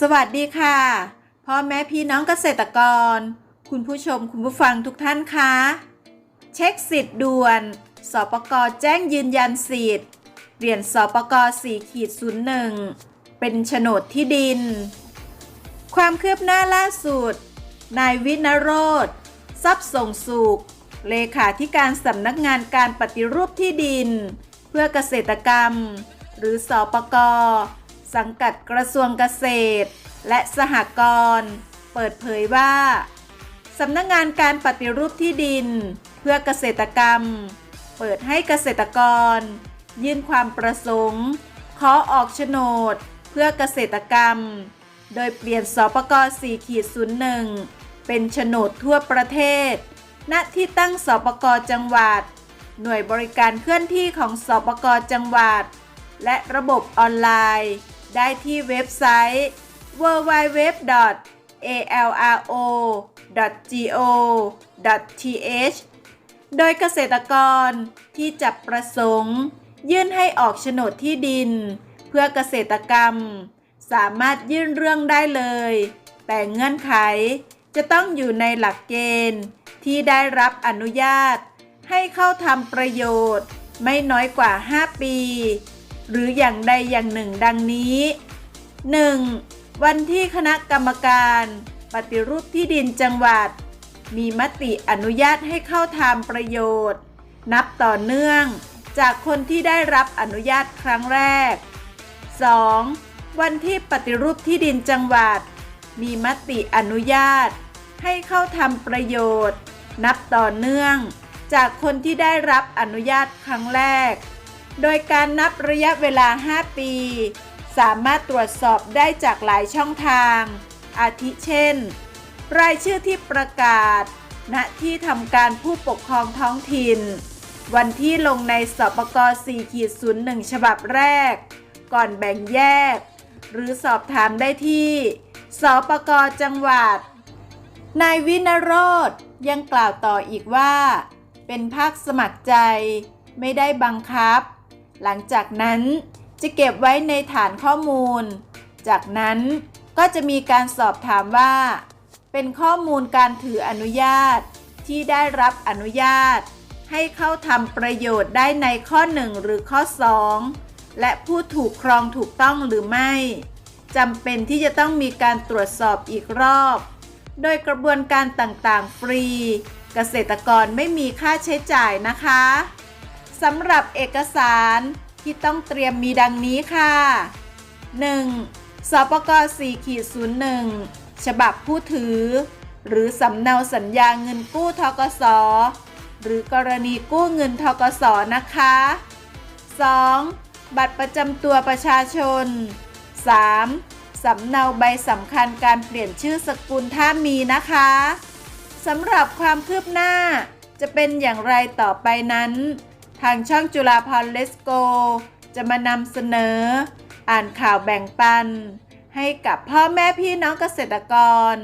สวัสดีค่ะพ่อแม่พี่น้องเกษตรกร คุณผู้ชมคุณผู้ฟังทุกท่านคะเช็คสิทธิ์ด่วน สปกแจ้งยืนยันสิทธิ์เปลี่ยนสปก4ขีด01 เป็นโฉนดที่ดิน ความคืบหน้าล่าสุด นายวินโรธทรัพย์ส่งสุข เลขาธิการสำนักงานการปฏิรูปที่ดิน เพื่อเกษตรกรรม หรือสอปก สังกัดกระทรวงเกษตร และสหกรณ์เปิดเผยว่าสำนักงานการปฏิรูปที่ดิน เพื่อเกษตรกรรม เปิดให้เกษตรกร ยื่นความประสงค์ ขอออกโฉนด เพื่อเกษตรกรรม โดยเปลี่ยนสปก4ขีด01 เป็นโฉนดทั่วประเทศ ณ ที่ตั้งสปกจังหวัด หน่วยบริการเคลื่อนที่ของสปกจังหวัด และระบบออนไลน์ ได้ที่เว็บไซต์ www.alro.go.th โดยเกษตรกรที่จับประสงค์ ยื่นให้ออกโฉนดที่ดิน เพื่อเกษตรกรรม สามารถยื่นเรื่องได้เลย แต่เงื่อนไขจะต้องอยู่ในหลักเกณฑ์ ที่ได้รับอนุญาต ให้เข้าทำประโยชน์ ไม่น้อยกว่า 5 ปี หรืออย่างใดอย่างหนึ่งดังนี้ 1. วันที่คณะกรรมการ ปฏิรูปที่ดินจังหวัด มีมติอนุญาตให้เข้าทำประโยชน์ นับต่อเนื่องจากคนที่ได้รับอนุญาตครั้งแรก 2. วันที่ปฏิรูปที่ดินจังหวัด มีมติอนุญาต ให้เข้าทำประโยชน์ นับต่อเนื่อง จากคนที่ได้รับอนุญาตครั้งแรก โดยการนับระยะเวลา 5 ปี สามารถตรวจสอบได้จากหลายช่องทาง อาทิเช่น รายชื่อที่ประกาศ ณ ที่ทำการผู้ปกครองท้องถิ่น วันที่ลงในสปก4ขีด01 ฉบับแรก ก่อนแบ่งแยก หรือสอบถามได้ที่ สปกจังหวัด นายวินโรธยังกล่าวต่ออีกว่า เป็นภาคสมัครใจ ไม่ได้บังคับ หลังจากนั้นจะเก็บไว้ในฐานข้อมูล จากนั้นก็จะมีการสอบถามว่า เป็นข้อมูลการถืออนุญาต ที่ได้รับอนุญาต ให้เข้าทำประโยชน์ได้ในข้อ 1 หรือข้อ 2 และผู้ถูกครองถูกต้องหรือไม่จำเป็นที่จะต้องมีการตรวจสอบอีกรอบ โดยกระบวนการต่างๆ ฟรี เกษตรกรไม่มีค่าใช้จ่ายนะคะ สำหรับเอกสารที่ต้องเตรียมมีดังนี้ค่ะ 1. สปก4ขีด01 ฉบับผู้ถือ หรือสำเนาสัญญาเงินกู้ทกส หรือกรณีกู้เงินทกสนะคะ 2. บัตรประจำตัวประชาชน 3. สำเนาใบสำคัญการเปลี่ยนชื่อสกุลถ้ามีนะคะสำหรับความคืบหน้าจะเป็นอย่างไรต่อไปนั้น ทางช่องจุฬาพรเลสโก จะมานำเสนอ อ่านข่าวแบ่งปัน ให้กับพ่อแม่พี่น้องเกษตรกร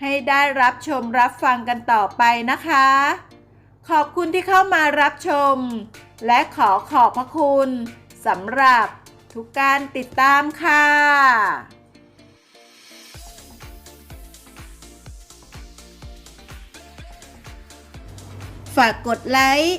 ให้ได้รับชมรับฟังกันต่อไปนะคะ ขอบคุณที่เข้ามารับชม และขอขอบพระคุณสำหรับทุกการติดตามค่ะฝากกดไลค์